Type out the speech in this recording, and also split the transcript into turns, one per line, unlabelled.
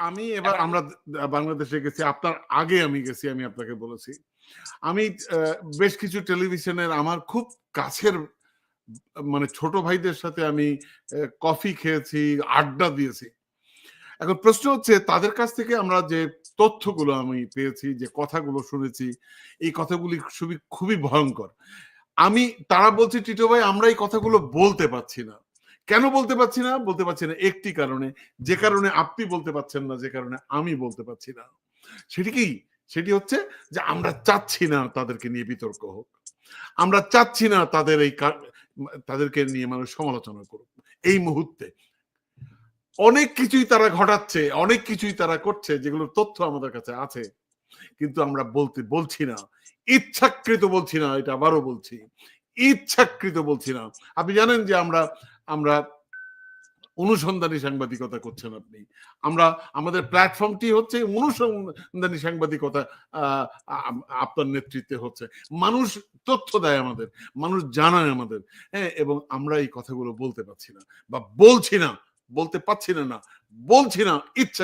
আমি এবার আমরা বাংলাদেশে গেছি আপনার আগে আমি গেছি আমি আপনাকে বলেছি। আমি বেশ কিছু টেলিভিশনের আমার খুব কাছের মানে ছোট ভাইদের সাথে আমি কফি খেয়েছি আড্ডা দিয়েছি। এখন প্রশ্ন হচ্ছে তাদের কাছ থেকে আমরা যে তথ্যগুলো আমি পেয়েছি যে কথাগুলো শুনেছি এই কথাগুলি খুবই খুবই ভয়ঙ্কর। আমি তারা বলছে টিটো ভাই আমরা এই কথাগুলো বলতে পারছি না। কেন বলতে পারছি না? বলতে পারছি না একটি কারণে। যে কারণে আপনি বলতে পারছেন না, যে কারণে আমি বলতে পারছি না। সেটি কি? সেটি হচ্ছে যে আমরা চাচ্ছি না তাদেরকে নিয়ে বিতর্ক হোক। আমরা চাচ্ছি না তাদের এই তাদেরকে নিয়ে মানুষ সমালোচনা করুক। এই মুহূর্তে। অনেক কিছুই তারা ঘটাচ্ছে, অনেক কিছুই তারা করছে, যেগুলোর তথ্য আমাদের কাছে আছে। কিন্তু আমরা বলতে, বলছি না। ইচ্ছাকৃত বলছি না, এটা আবারও বলছি। ইচ্ছাকৃত বলছি না আপনি জানেন যে আমরা আমরা অনুসন্ধানী সাংবাদিকতা করছেন আপনি। আমরা, আমাদের প্ল্যাটফর্মটি হচ্ছে অনুসন্ধানী সাংবাদিকতা আপনার নেতৃত্বে হচ্ছে। মানুষ তথ্য দেয় আমাদের, মানুষ জানায় আমাদের। হ্যাঁ এবং আমরা এই কথাগুলো বলতে পারছি না বা বলছি না, বলতে পারছি না না, বলছি না, ইচ্ছা